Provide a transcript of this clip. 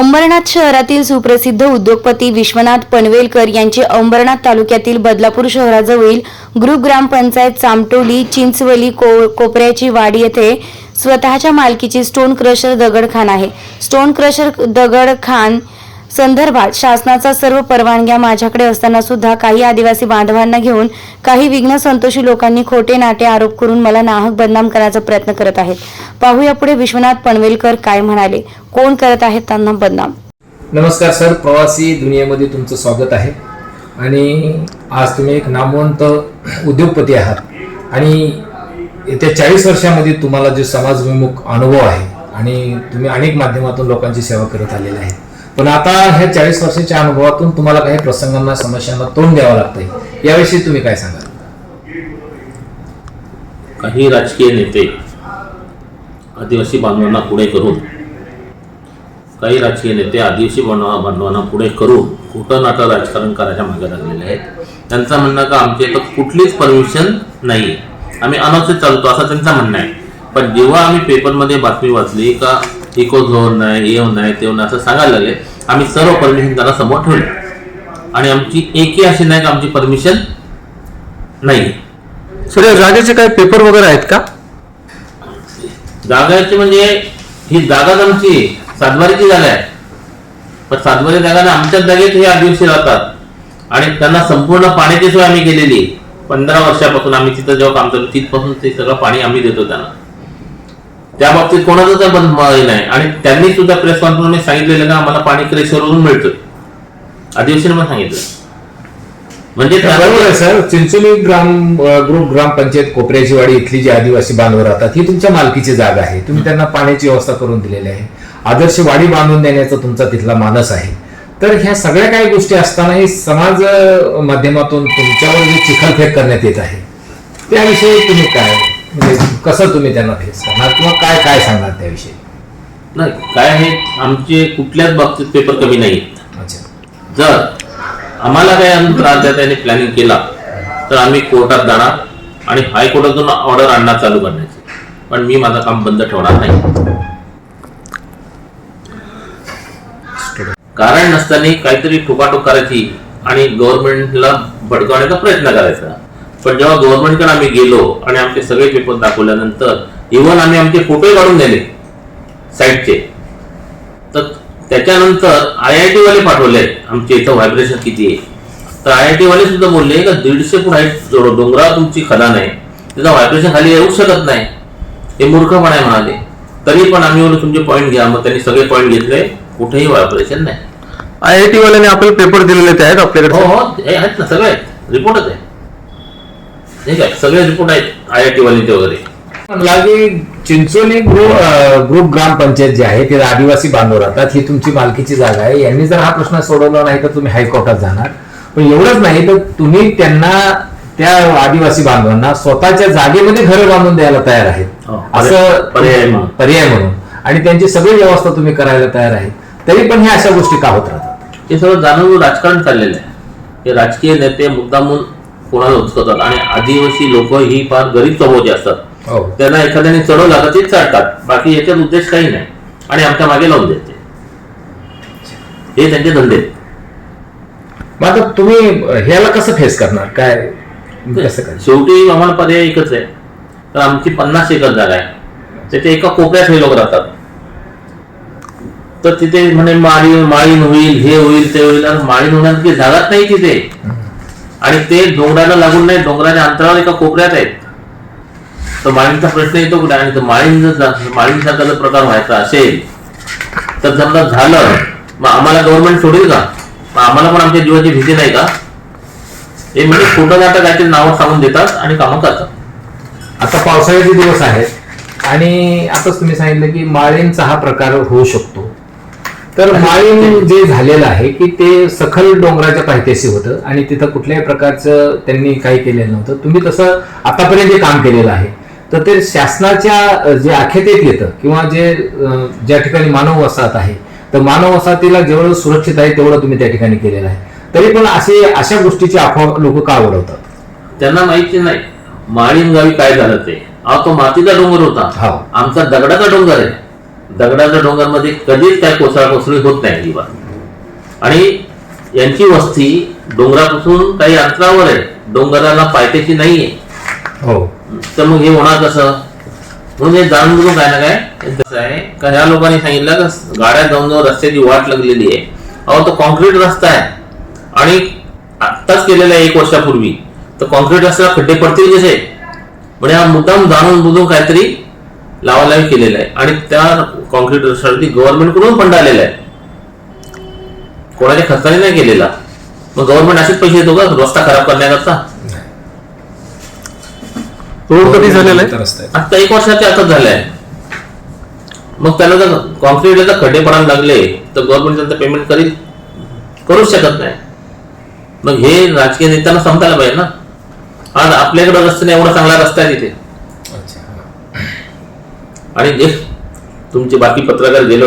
अंबरनाथ शहरातील सुप्रसिद्ध उद्योगपती विश्वनाथ पनवेलकर यांचे अंबरनाथ तालुक्यातील बदलापूर शहराजवळील ग्रुप ग्रामपंचायत चामटोली चिंचवली को कोपऱ्याची वाडी येथे स्वतःच्या मालकीची स्टोन क्रशर दगडखान आहे. स्टोन क्रशर दगडखान संदर्भात शासनाचा सर्व परवानग्या माझ्याकडे असताना सुद्धा काही आदिवासी बांधवांना घेऊन काही विघ्न संतोषी लोकांनी खोटे नाटे आरोप करून मला नाहक बदनाम करण्याचा प्रयत्न करत आहेत. पाहूया पुढे विश्वनाथ पनवेलकर काय म्हणाले. कोण करत आहेत त्यांना बदनाम? नमस्कार सर प्रवासी दुनियेमध्ये तुमचं स्वागत आहे. आणि आज तुम्ही एक नामवंत उद्योगपती आहात. आणि येत्या चाळीस वर्षामध्ये तुम्हाला जो समाजविमुख अनुभव आहे आणि तुम्ही अनेक माध्यमातून लोकांची सेवा करत आलेले आहेत. पण आता ह्या चाळीस वर्षाच्या अनुभवातून तुम्हाला काही प्रसंगांना समस्यांना तोंड द्यावं लागतंय. याविषयी तुम्ही काय सांगाल? काही राजकीय नेते आदिवासी बांधवांना पुढे करून काही राजकीय नेते आदिवासी बांधवा बांधवांना पुढे करून खोटं नाटं राजकारण करायच्या मागे लागलेले आहेत. त्यांचं म्हणणं का आमच्या इथं कुठलीच परमिशन नाही आम्ही अनौचित चालतो असं त्यांचं म्हणणं आहे. पण जेव्हा आम्ही पेपरमध्ये बातमी वाचली का इको झोन नाही येऊन नाही ते नाही असं सांगायला लागले आम्ही सर्व परमिशन त्यांना समोर ठेवले. आणि आमची एकही अशी नाही का आमची परमिशन नाही. सर या जागेचे काही पेपर वगैरे आहेत का? जागाची म्हणजे ही जागाच आमची सातबारीची जागा आहे. पण सातबारी जागा ना आमच्याच जागेत हे आदिवासी राहतात. आणि त्यांना संपूर्ण पाण्याची सोय आम्ही केलेली. पंधरा वर्षापासून आम्ही तिथं जेव्हा काम चालू तिथपासून ते सगळं पाणी आम्ही देतो त्यांना. त्या बाबतीत कोणाचं तर नाही. आणि त्यांनी सुद्धा प्रेस कॉन्फरन्स सांगितलेलं का आम्हाला पाणी क्रेशरवरून मिळतं पण सांगितलं म्हणजे बरोबर आहे सर. चिंचोली ग्राम ग्रुप ग्रामपंचायत कोपऱ्याची वाडी इथली जी आदिवासी बांधव राहतात ही तुमच्या मालकीची जागा आहे. तुम्ही त्यांना पाण्याची व्यवस्था करून दिलेली आहे. आदर्श वाडी बांधून देण्याचा तुमचा तिथला मानस आहे. तर ह्या सगळ्या काही गोष्टी असतानाही समाज माध्यमातून तुमच्यावर जे चिखलफेक करण्यात येत आहे त्याविषयी तुम्ही काय? म्हणजे कसं तुम्ही त्यांना फेस करणार? किंवा काय काय सांगणार त्याविषयी? नाही काय आहे आमचे कुठल्याच बाबतीत पेपर कमी नाही. अच्छा. जर आम्हाला त्रास द्या त्याने प्लॅनिंग केला तर आम्ही कोर्टात जाणार आणि हायकोर्टातून ऑर्डर आणणार चालू करण्याची. पण मी माझं काम बंद ठेवणार नाही. कारण नसताना काहीतरी ठोकाठोक करायची आणि गव्हर्नमेंटला भडकवण्याचा प्रयत्न करायचा. पण जेव्हा गव्हर्नमेंटकडे आम्ही गेलो आणि आमचे सगळे पेपर दाखवल्यानंतर इव्हन आम्ही आमचे फोटो काढून दिले साईटचे तर त्याच्यानंतर आय आय टी वाले पाठवले आमच्या इथं व्हायब्रेशन किती आहे? तर आय आय टी वाले सुद्धा बोलले का दीडशे फूट हाईट डोंगरावर तुमची खदान आहे त्याचं व्हायब्रेशन खाली येऊ शकत नाही. हे मूर्खपणे म्हणाले. तरी पण आम्ही तुमचे पॉईंट घ्या. मग त्यांनी सगळे पॉईंट घेतले. कुठेही व्हायब्रेशन नाही. आय आय टी वाल्याने आपल्याला पेपर दिलेले ते आहेत आपल्याकडे हो हे आहेत ना सगळे आहेत. रिपोर्टच आहे. ठीक आहे सगळे रिपोर्ट आहेत आय आय टी वाल्यांचे वगैरे. म्हणला की चिंचोली ग्रुप ग्रुप ग्रामपंचायत जे आहे ते आदिवासी बांधव राहतात. ही तुमची मालकीची जागा आहे. यांनी जर हा प्रश्न सोडवला नाही तर तुम्ही हायकोर्टात जाणार. पण एवढंच नाही तर तुम्ही त्यांना त्या आदिवासी बांधवांना स्वतःच्या जागेमध्ये घरं बांधून द्यायला तयार आहेत. हो, असं पर्याय म्हणून. पर्याय म्हणून. आणि त्यांची सगळी व्यवस्था तुम्ही करायला तयार आहे. तरी पण ह्या अशा गोष्टी का होत राहतात? हे सगळं जाणून राजकारण चाललेलं आहे. हे राजकीय नेते मुद्दामून कोणाला उचकतात आणि आदिवासी लोक ही फार गरीब स्वभावची असतात. हो. त्यांना एखाद्याने चढवला तर ते चढतात. बाकी याच्यात उद्देश काही नाही. आणि आमच्या मागे लावून देते. हे त्यांचे धंदे. मग आता तुम्ही ह्याला कसं फेस करणार? काय? कसं काय शेवटी आम्हाला पर्याय एकच आहे. तर आमची पन्नास एकर जागा आहे. त्याच्या एका कोपऱ्यात हे लोक राहतात. तर तिथे म्हणे माळी माळीन होईल हे होईल ते होईल. आणि माळीन होण्याची जागाच नाही तिथे. आणि ते डोंगराला लागून नाही डोंगराच्या अंतरावर एका कोपऱ्यात आहेत. तर माळींचा प्रश्न येतो कुठे? आणि तो जर माळींसारखा जर प्रकार व्हायचा असेल तर समजा झालं मग आम्हाला गव्हर्नमेंट सोडेल का? मग आम्हाला पण आमच्या जीवाची भीती नाही का? हे म्हणजे खोटं जाता काहीतरी नावं सांगून देतात आणि कामं करतात. आता पावसाळ्याचे दिवस आहेत आणि आताच तुम्ही सांगितलं की माळींचा हा प्रकार होऊ शकतो. तर माळीन जे झालेलं आहे की ते सखल डोंगराच्या पायथ्याशी होतं आणि तिथं कुठल्याही प्रकारचं त्यांनी काही केलेलं नव्हतं. तुम्ही तसं आतापर्यंत जे काम केलेलं आहे तर ते शासनाच्या जे आख्यातेत येतं किंवा जे ज्या ठिकाणी मानव वसाहत आहे तर मानव वसाहतीला जेवढं सुरक्षित आहे तेवढं तुम्ही त्या ठिकाणी केलेलं आहे. तरी पण असे अशा गोष्टीची अफवा लोक का उडवतात त्यांना माहिती नाही. माळीन गावी काय झालं ते? अहो तो मातीचा डोंगर होता. हो. आमचा दगडाचा डोंगर आहे. दगडाच्या डोंगरमध्ये कधीच काय कोसळा कोसळी होत नाही अजिबात. आणि यांची वस्ती डोंगरापासून काही अंतरावर आहे. डोंगराला पायथ्याशी नाहीये. हो. तर मग हे होणार कसं? म्हणून हे जाणून बुजून काय ना काय कसं आहे? का ह्या लोकांनी सांगितलं का गाड्या जाऊन जाऊन रस्त्याची वाट लागलेली आहे. अहो तो कॉन्क्रीट रस्ता आहे. आणि आत्ताच केलेला आहे एक वर्षापूर्वी. तर कॉन्क्रीट रस्त्याला खड्डे पडतील कसे? म्हणजे हा मुद्दाम जाणून बुजून काहीतरी लावालावी केलेलं आहे. आणि त्या कॉन्क्रीट रस्त्यावरती गव्हर्नमेंटकडून फंड आलेला आहे. कोणाच्या खर्चाने नाही केलेला. मग गव्हर्नमेंट असेच पैसे देतो का? रस्ता खराब करण्याकरता? रोड कधी झालेला आहे. आता एक वर्षाच्या आतच झालंय. मग त्याला जर कॉन्क्रीटला जर खड्डे पडायला लागले तर गव्हर्नमेंट त्यांचं पेमेंट करील करूच शकत नाही. मग हे राजकीय नेत्यांना समजायला पाहिजे ना. आज आपल्याकडे रस्ते नाही एवढा चांगला रस्ता आहे तिथे. आणि जे तुमचे बाकी पत्रकार गेले